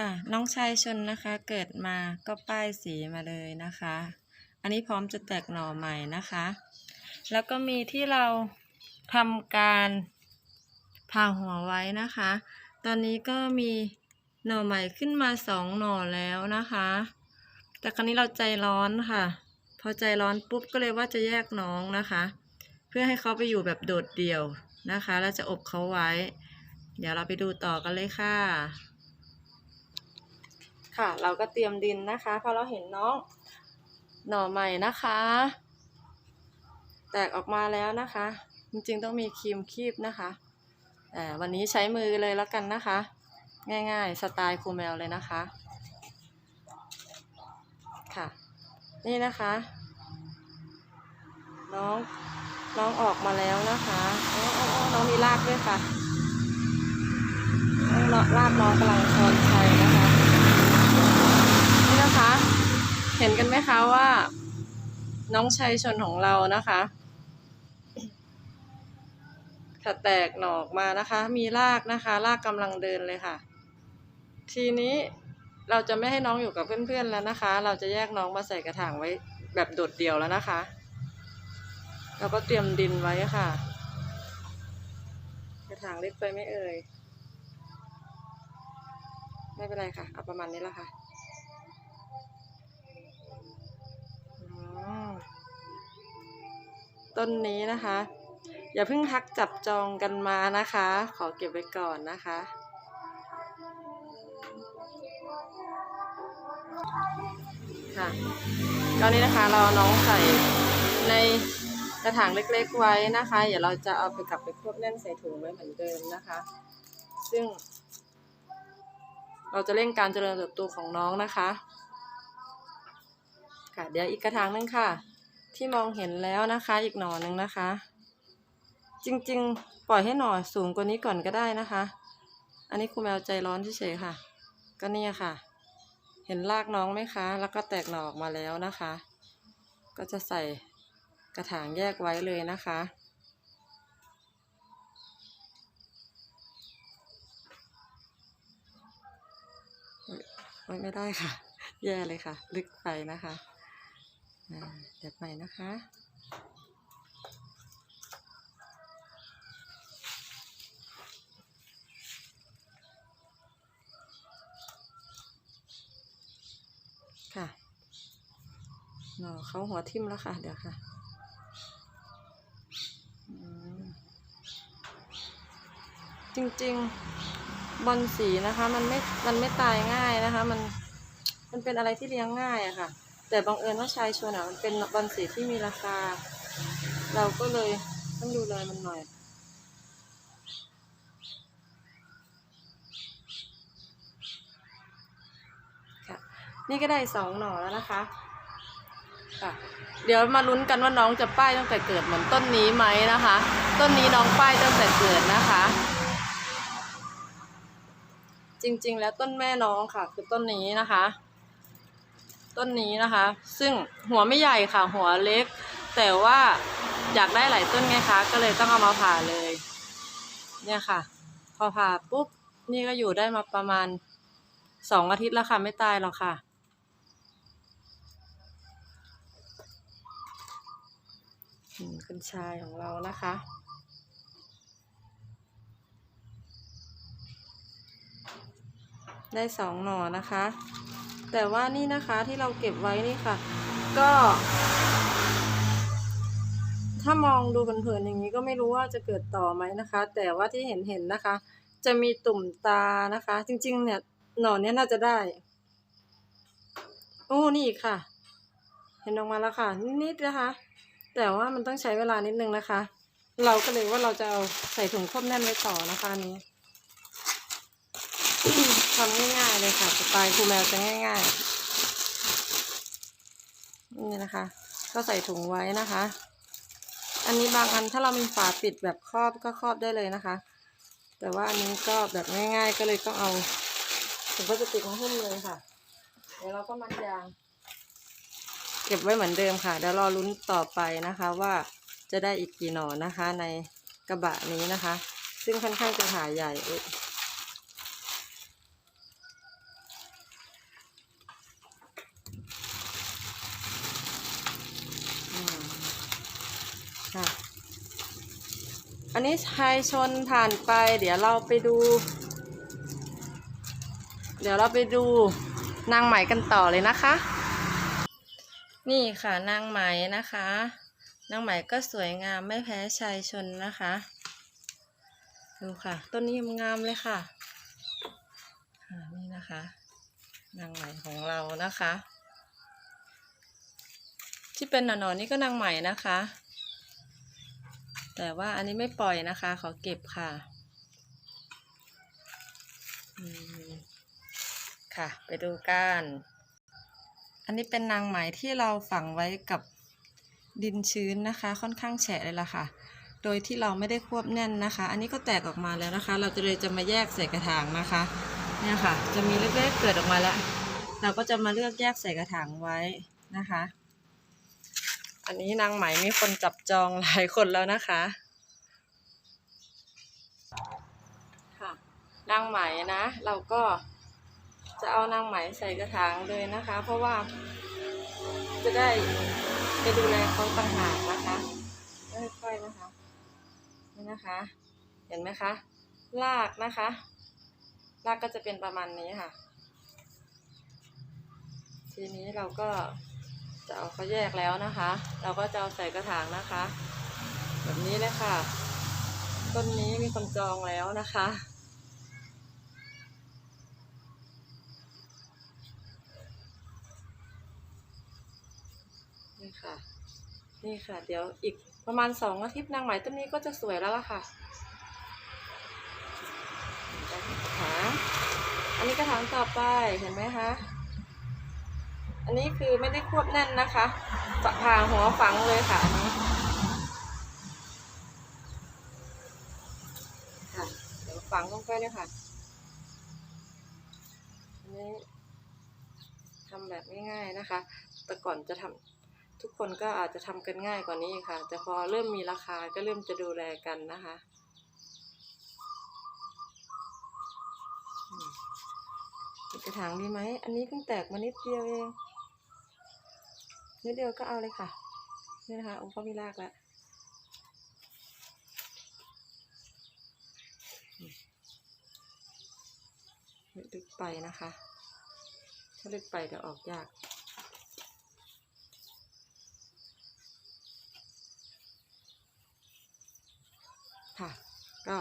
ค่ะ น้องชายชนนะคะ เกิดมาก็ป้ายสีมาเลยนะคะ อันนี้พร้อมจะแตกหน่อใหม่นะคะ แล้วก็มีที่เราทำการผ่าหัวไว้นะคะ ตอนนี้ก็มีหน่อใหม่ขึ้นมาสองหน่อแล้วนะคะ แต่ครั้นี้เราใจร้อนค่ะ พอใจร้อนปุ๊บก็เลยว่าจะแยกน้องนะคะ เพื่อให้เขาไปอยู่แบบโดดเดี่ยวนะคะ แล้วจะอบเขาไว้ เดี๋ยวเราไปดูต่อกันเลยค่ะ ค่ะ เราก็เตรียมดินนะคะ พอเราเห็นน้องหน่อใหม่นะคะ แตกออกมาแล้วนะคะ จริงๆต้องมีครีมคีบนะคะวันนี้ใช้มือเลยแล้วกันนะคะ ง่ายๆ สไตล์ครูแมวเลยนะคะ ค่ะ นี่นะคะ น้องน้องออกมาแล้วนะคะโอ้โอ้น้องมีรากด้วยค่ะรากน้องกำลังชอนชัยนะคะ นี่นะคะ เห็นกันไหมคะว่าน้องชัยชนของเรานะคะค่ะแตกหนอกมานะคะ มีรากนะคะ รากกำลังเดินเลยค่ะ ทีนี้เราจะไม่ให้น้องอยู่กับเพื่อนๆแล้วนะคะ เราจะแยกน้องมาใส่กระถางไว้แบบโดดเดี่ยวแล้วนะคะ เราก็เตรียมดินไว้ค่ะ กระถางเล็กไปไม่เอ่ย ไม่เป็นไรค่ะ เอาประมาณนี้ละค่ะ ต้นนี้นะคะ อย่าเพิ่งทักจับจองกันมานะคะ ขอเก็บไว้ก่อนนะคะ ค่ะตอนนี้นะคะเราน้องใส่ในกระถางเล็กๆไว้นะคะ เดี๋ยวเราจะเอาไปกลับไปควบแน่นใส่ถุงไว้เหมือนเดิมนะคะ ซึ่ง เราจะเร่งการเจริญเติบโตของน้องนะคะ ค่ะ เดี๋ยวอีกกระถางนึงค่ะ ที่มองเห็นแล้วนะคะ อีกหน่อหนึ่งนะคะ จริงๆ ปล่อยให้หน่อสูงกว่านี้ก่อนก็ได้นะคะ อันนี้ครูแมวใจร้อนเฉยๆค่ะ ก็เนี่ยค่ะ เห็นรากน้องไหมคะ แล้วก็แตกหน่อออกมาแล้วนะคะ ก็จะใส่กระถางแยกไว้เลยนะคะไม่ได้ค่ะ แย่เลยค่ะ ลึกไปนะคะ เดี๋ยวใหม่นะคะ ค่ะหนอเขาหัวทิ่มแล้วค่ะ เดี๋ยวค่ะจริงๆบอลสีนะคะ มันไม่ มันไม่ตายง่ายนะคะ มัน มันเป็นอะไรที่เลี้ยงง่ายอะค่ะ แต่บังเอิญว่าชายชนอะมันเป็นบอลสีที่มีราคา เราก็เลยต้องดูแลมันหน่อยค่ะนี่ก็ได้สองหน่อแล้วนะคะค่ะเดี๋ยวมาลุ้นกันว่าน้องจะป้ายตั้งแต่เกิดเหมือนต้นนี้ไหมนะคะ ต้นนี้น้องป้ายตั้งแต่เกิดนะคะ จริงๆ แล้วต้นแม่น้องค่ะ คือต้นนี้นะคะ ต้นนี้นะคะ ซึ่งหัวไม่ใหญ่ค่ะ หัวเล็ก แต่ว่าอยากได้หลายต้นไงคะ ก็เลยต้องเอามาผ่าเลย เนี่ยค่ะ พอผ่าปุ๊บ นี่ก็อยู่ได้มาประมาณสองอาทิตย์แล้วค่ะ ไม่ตายหรอกค่ะอืมคุณชายของเรานะคะ ได้สองหน่อนะคะ แต่ว่านี่นะคะที่เราเก็บไว้นี่ค่ะ ก็ ถ้ามองดูเผินๆอย่างนี้ก็ไม่รู้ว่าจะเกิดต่อไหมนะคะ แต่ว่าที่เห็นเห็นะคะ จะมีตุ่มตานะคะ จริง ๆ เนี่ยหน่อเนี้ยน่าจะได้ โอ้นี่ค่ะ เห็นออกมาแล้วค่ะ นิดๆนะคะ แต่ว่ามันต้องใช้เวลานิดนึงนะคะ เราก็เลยว่าเราจะเอาใส่ถุงควบแน่นไว้ต่อนะคะนี้ ทำง่ายๆเลยค่ะสไตล์ครูแมวจะง่ายๆ นี่นะคะ ก็ใส่ถุงไว้นะคะ อันนี้บางอันถ้าเรามีฝาปิดแบบครอบก็ครอบได้เลยนะคะ แต่ว่าอันนี้ก็แบบง่าย ๆ ก็เลยต้องเอาถุงพลาสติกมาหุ้มเลยค่ะ เดี๋ยวเราก็มัดยาง เก็บไว้เหมือนเดิมค่ะ เดี๋ยวรอลุ้นต่อไปนะคะว่าจะได้อีกกี่หน่อนะคะในกระบะนี้นะคะ ซึ่งค่อนข้างจะหาใหญ่ อันนี้ชายชนผ่านไป เดี๋ยวเราไปดู เดี๋ยวเราไปดูนางไหมกันต่อเลยนะคะ นี่ค่ะนางไหมนะคะ นางไหมก็สวยงามไม่แพ้ชายชนนะคะ ดูค่ะ ต้นนี้งามเลยค่ะนี่นะคะ นางไหมของเรานะคะ ที่เป็นหนอนๆนี่ก็นางไหมนะคะ แต่ว่าอันนี้ไม่ปล่อยนะคะ ขอเก็บค่ะค่ะ ไปดูกัน อันนี้เป็นนางไหมที่เราฝังไว้กับดินชื้นนะคะ ค่อนข้างแฉะเลยล่ะค่ะ โดยที่เราไม่ได้ควบแน่นนะคะ อันนี้ก็แตกออกมาแล้วนะคะ เราจะเลยจะมาแยกใส่กระถางนะคะ เนี่ยค่ะ จะมีเล็กๆเกิดออกมาแล้ว เราก็จะมาเลือกแยกใส่กระถางไว้นะคะ อันนี้นางไหมมีคนจับจองหลายคนแล้วนะคะค่ะนางไหมนะ เราก็จะเอานางไหมใส่กระถางเลยนะคะ เพราะว่าจะได้ไปดูแลเขาต่างหากนะคะค่อยๆนะคะนี่นะคะ เห็นไหมคะรากนะคะรากก็จะเป็นประมาณนี้ค่ะ ทีนี้เราก็ จะเอาเขาแยกแล้วนะคะ เราก็จะเอาใส่กระถางนะคะ แบบนี้เลยค่ะ ต้นนี้มีคนจองแล้วนะคะ นี่ค่ะ นี่ค่ะ เดี๋ยวอีกประมาณสองอาทิตย์นางไหมต้นนี้ก็จะสวยแล้วล่ะค่ะกระถางอันนี้กระถางต่อไปเห็นไหมคะ อันนี้คือไม่ได้ควบแน่นนะคะฝผ่าหัวฝังเลยค่ะอันนี้ค่ะเดี๋ยวฝังลงไปเลยค่ะอันนี้ทำแบบง่ายๆนะคะ แต่ก่อนจะทำทุกคนก็อาจจะทำกันง่ายกว่านี้ค่ะ แต่พอเริ่มมีราคาก็เริ่มจะดูแลกันนะคะอืมอี กระถางดีไหม อันนี้เพิ่งแตกมานิดเดียวเอง นิดเดียวก็เอาเลยค่ะ นี่นะคะโอ้ก็มีรากแล้วลึกไปนะคะ ถ้าลึกไปเดี๋ยวออกยากค่ะ ก็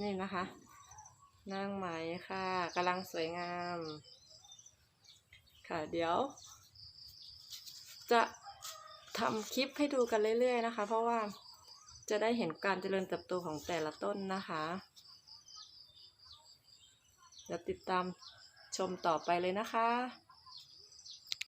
นี่นะคะ นางไหมค่ะกำลังสวยงาม ค่ะเดี๋ยว จะทำคลิปให้ดูกันเรื่อยๆนะคะ เพราะว่าจะได้เห็นการเจริญเติบโตของแต่ละต้นนะคะเดี๋ยวติดตามชมต่อไปเลยนะคะ